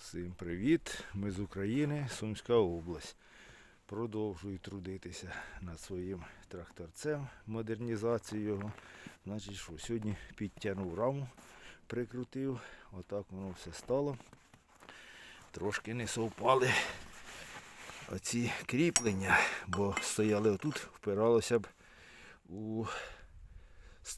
Всім привіт! Ми з України, Сумська область. Продовжую трудитися над своїм тракторцем, модернізацією його. Значить, що сьогодні підтягнув раму, прикрутив, отак воно все стало. Трошки не совпали оці кріплення, бо стояли отут, впиралося б у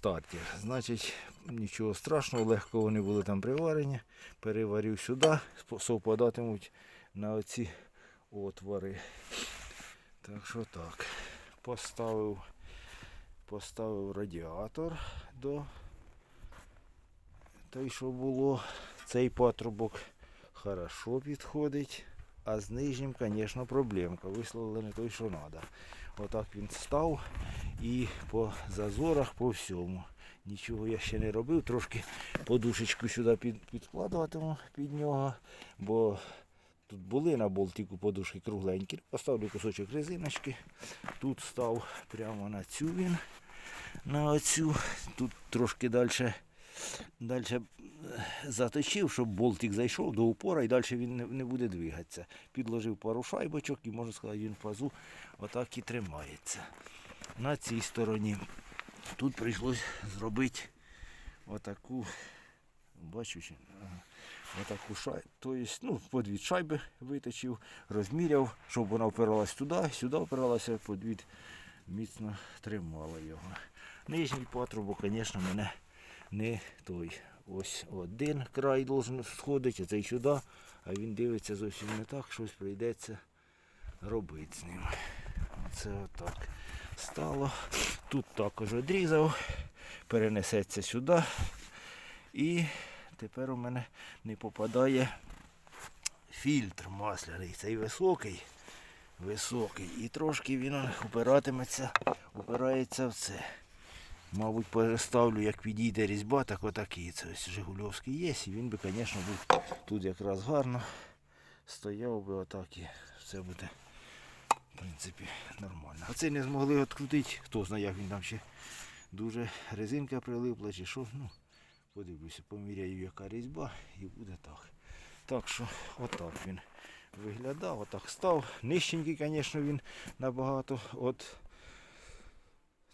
стартер. Значить, нічого страшного, легко вони були там приварені. Переварив сюди, совпадатимуть на оці отвори. Так що так. Поставив, поставив радіатор до той, що було. Цей патрубок хорошо підходить. А з нижнім, звісно, проблемка. Висловили не той, що треба. Отак він став і по зазорах, по всьому. Нічого я ще не робив, трошки подушечку сюди під, підкладуватиму під нього, бо тут були на болтику подушки кругленькі. Поставлю кусочок резиночки. Тут став прямо на цю він, на оцю. Тут трошки далі, далі заточив, щоб болтик зайшов до упора і далі він не, буде двигатися. Підложив пару шайбочок і можна сказати, він в пазу отак і тримається. На цій стороні. Тут прийшлось зробити отаку, бачу, отаку шайбу. Тобто, ну, по дві шайби виточив, розміряв, щоб вона впиралась туди, сюди впиралася, по дві міцно тримала його. Нижній патрубок, звісно, мене не той. Ось один край должен сходити, а цей сюди, а він дивиться зовсім не так, щось прийдеться робити з ним. Оце отак стало. Тут також відрізав, перенесеться сюди. І тепер у мене не попадає фільтр масляний. Цей високий, високий. І трошки він упиратиметься, упирається в це. Мабуть, переставлю, як підійде різьба, так отакий. Це ось Жигульовський є. І він би, звісно, був тут якраз гарно. Стояв би отак і все буде в принципі, нормально. А цей не змогли відкрутити, хто знає, як він там ще дуже резинка прилипла чи що. Ну, подивлюся, поміряю, яка різьба і буде так. Так що отак він виглядав, отак став. Нижченький, звісно, він набагато от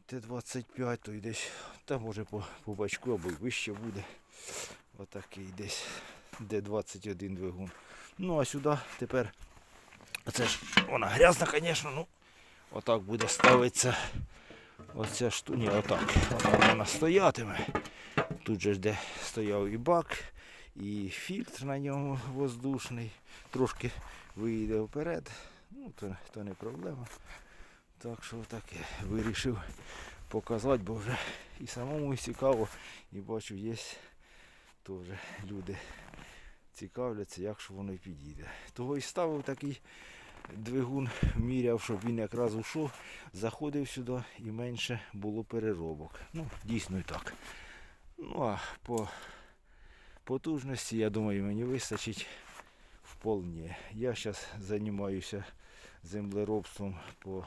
Т-25, то й десь, та може по, по бачку або й вище буде. Отакий десь Д-21 двигун. Ну а сюди тепер Оце ж вона грязна, звісно, ну отак буде ставитися. Оця шту... Ні, отак. Отак вона стоятиме. Тут же ж де стояв і бак, і фільтр на ньому воздушний. Трошки вийде вперед. Ну, то, то не проблема. Так що таке. Вирішив показати, бо вже і самому цікаво, і бачу, є теж люди цікавляться, як що воно підійде. Того і ставив такий двигун, міряв, щоб він якраз ушов, заходив сюди і менше було переробок. Ну, дійсно і так. Ну а по потужності, я думаю, мені вистачить вполне. Я зараз займаюся землеробством по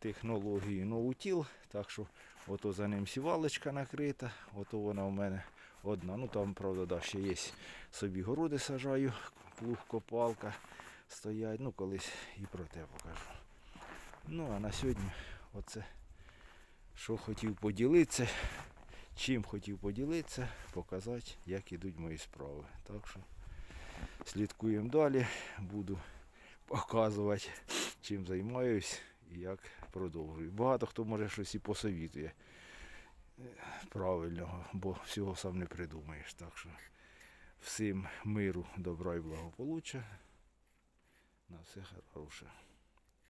технології ноутіл, так що ото за ним сівалочка накрита, ото вона у мене одна. Ну там, правда, да, ще є собі городи сажаю, плуг, копалка стоять. Ну, колись і про те покажу. Ну, а на сьогодні оце, що хотів поділитися, чим хотів поділитися, показати, як ідуть мої справи. Так що слідкуємо далі, буду показувати, чим займаюсь і як продовжую. Багато хто може щось і посовітує правильного, бо всього сам не придумаєш. Так що всім миру, добра і благополуччя. На все хороше.